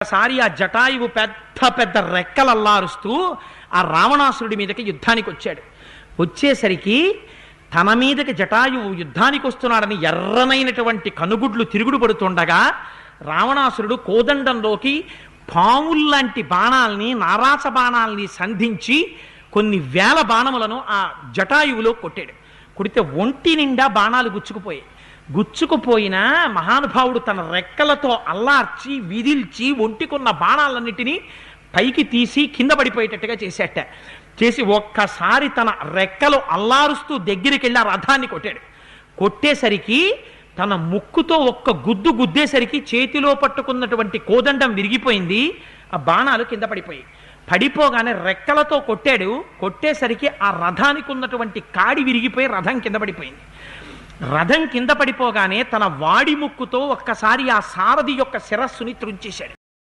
ఒకసారి ఆ జటాయువు పెద్ద పెద్ద రెక్కలల్లారుస్తూ ఆ రావణాసురుడి మీదకి యుద్ధానికి వచ్చాడు. వచ్చేసరికి తన మీదకి జటాయువు యుద్ధానికి వస్తున్నాడని ఎర్రనైనటువంటి కనుగుడ్లు తిరుగుడు పడుతుండగా రావణాసురుడు కోదండంలోకి పాముల్లాంటి బాణాల్ని నారాస బాణాల్ని సంధించి కొన్ని వేల బాణములను ఆ జటాయువులో కొట్టాడు. కొడితే ఒంటి నిండా బాణాలు గుచ్చుకుపోయాయి. గుచ్చుకుపోయిన మహానుభావుడు తన రెక్కలతో అల్లార్చి విదిల్చి ఒంటికున్న బాణాలన్నిటినీ పైకి తీసి కింద పడిపోయేటట్టుగా చేసేట. చేసి ఒక్కసారి తన రెక్కలు అల్లారుస్తూ దగ్గరికి వెళ్ళి ఆ రథాన్ని కొట్టాడు. కొట్టేసరికి తన ముక్కుతో ఒక్క గుద్దు గుద్దేసరికి చేతిలో పట్టుకున్నటువంటి కోదండం విరిగిపోయింది. ఆ బాణాలు కింద పడిపోయాయి. పడిపోగానే రెక్కలతో కొట్టాడు. కొట్టేసరికి ఆ రథానికి ఉన్నటువంటి కాడి విరిగిపోయి రథం కింద పడిపోయింది. రథం కింద పడిపోగానే తన వాడి ముక్కుతో ఒక్కసారి ఆ సారథి యొక్క శిరస్సుని త్రుంచేశాడు.